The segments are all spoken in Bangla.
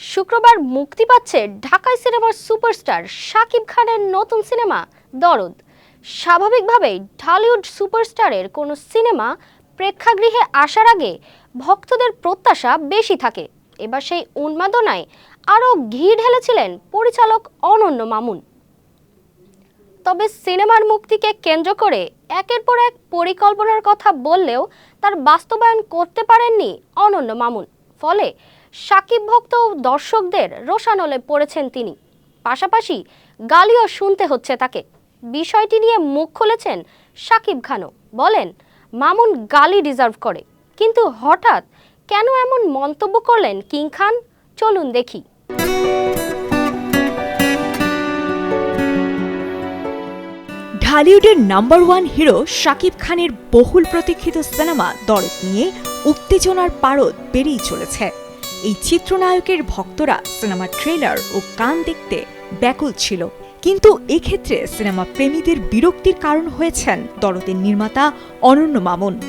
শুক্রবার মুক্তি পাচ্ছে ঢাকাই সিনেমার সুপারস্টার শাকিব খানের নতুন সিনেমা দরদ। স্বাভাবিকভাবেই ঢালিউড সুপারস্টারের কোনো সিনেমা প্রেক্ষাগৃহে আসার আগে ভক্তদের প্রত্যাশা বেশি থাকে। এবার সেই উন্মাদনায় আরও ঘি ঢেলেছিলেন পরিচালক অনন্য মামুন। তবে সিনেমার মুক্তিকে কেন্দ্র করে একের পর এক পরিকল্পনার কথা বললেও তার বাস্তবায়ন করতে পারেননি অনন্য মামুন। ফলে সাকিব ভক্ত দর্শকদের রোশানলে পড়েছেন তিনি। পাশাপাশি গালিও শুনতে হচ্ছে তাকে। বিষয়টি নিয়ে মুখ খুলেছেন সাকিব খানও। বলেন, মামুন গালি ডিজার্ভ করে। কিন্তু হঠাৎ কেন এমন মন্তব্য করলেন কিং খান? চলুন দেখি। ঢালিউডের নাম্বার ওয়ান হিরো শাকিব খানের বহুল প্রতীক্ষিত সিনেমা দরদ নিয়ে উত্তেজনার পারদ বেরিয়ে চলেছে। এই চিত্রনায়কের ভক্তরা সিনেমার ট্রেলার ও গান দেখতে ব্যাকুল ছিল। কিন্তু এক্ষেত্রে সিনেমা প্রেমীদের বিরক্তির কারণ হয়েছেন দরদের নির্মাতা অনন্য মামুন।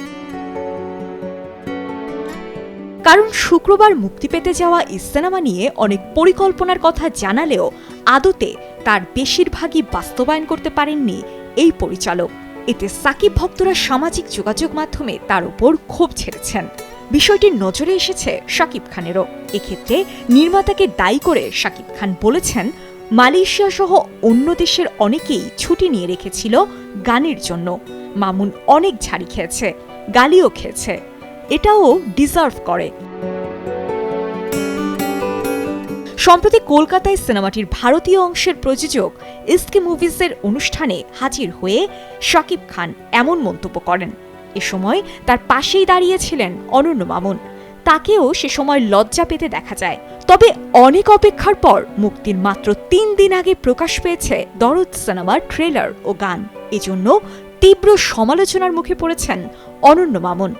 কারণ শুক্রবার মুক্তি পেতে যাওয়া এই সিনেমা নিয়ে অনেক পরিকল্পনার কথা জানালেও আদতে তার বেশিরভাগই বাস্তবায়ন করতে পারেননি এই পরিচালক। এতে সাকিব ভক্তরা সামাজিক যোগাযোগ মাধ্যমে তার উপর ক্ষোভ ছেড়েছেন। বিষয়টি নজরে এসেছে শাকিব খানেরও। এক্ষেত্রে নির্মাতাকে দায়ী করে শাকিব খান বলেছেন, মালয়েশিয়া সহ অন্য দেশের অনেকেই ছুটি নিয়ে রেখেছিল গানের জন্য। মামুন অনেক ঝাড়ি খেয়েছে, গালিও খেয়েছে। এটাও ডিজার্ভ করে। সম্প্রতি কলকাতায় সিনেমাটির ভারতীয় অংশের প্রযোজক ইস্কি মুভিজের অনুষ্ঠানে হাজির হয়ে শাকিব খান এমন মন্তব্য করেন। এ সময় তার পাশেই দাঁড়িয়েছিলেন অনন্য মামুন। তাকেও সে সময় লজ্জা পেতে দেখা যায়। তবে অনেক অপেক্ষার পর মুক্তির মাত্র তিন দিন আগে প্রকাশ পেয়েছে দরদ সিনেমার ট্রেলার ও গান। এজন্য তীব্র সমালোচনার মুখে পড়েছেন অনন্য মামুন.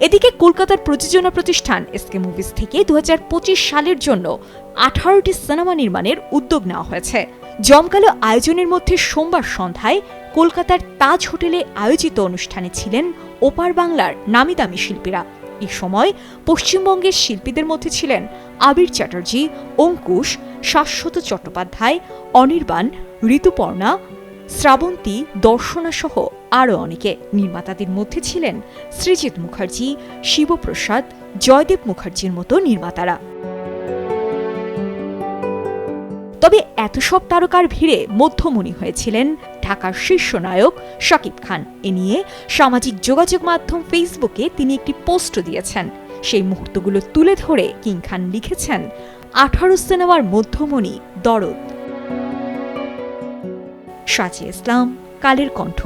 এদিকে কলকাতার প্রযোজনা প্রতিষ্ঠান এসকে মুভিজ থেকে দু হাজার পঁচিশ সালের জন্য আঠারোটি সিনেমা নির্মাণের উদ্যোগ নেওয়া হয়েছে। জমকালো আয়োজনের মধ্যে সোমবার সন্ধ্যায় কলকাতার তাজ হোটেলে আয়োজিত অনুষ্ঠানে ছিলেন ওপার বাংলার নামি দামি শিল্পীরা। এ সময় পশ্চিমবঙ্গের শিল্পীদের মধ্যে ছিলেন আবির চ্যাটার্জি, অঙ্কুশ, শাশ্বত চট্টোপাধ্যায়, অনির্বাণ, ঋতুপর্ণা, শ্রাবন্তী, দর্শনা সহ আরও অনেকে। নির্মাতাদের মধ্যে ছিলেন সৃজিত মুখার্জি, শিবপ্রসাদ, জয়দেব মুখার্জির মতো নির্মাতারা। তবে এত সব তারকার ভিড়ে মধ্যমণি হয়েছিলেন ঢাকার শীর্ষ নায়ক শাকিব খান। এ নিয়ে সামাজিক যোগাযোগ মাধ্যম ফেসবুকে তিনি একটি পোস্ট দিয়েছেন। সেই মুহূর্তগুলো তুলে ধরে কিং খান লিখেছেন, আঠারো সিনেমার মধ্যমণি, দরদ। সাজি ইসলাম, কালের কণ্ঠ।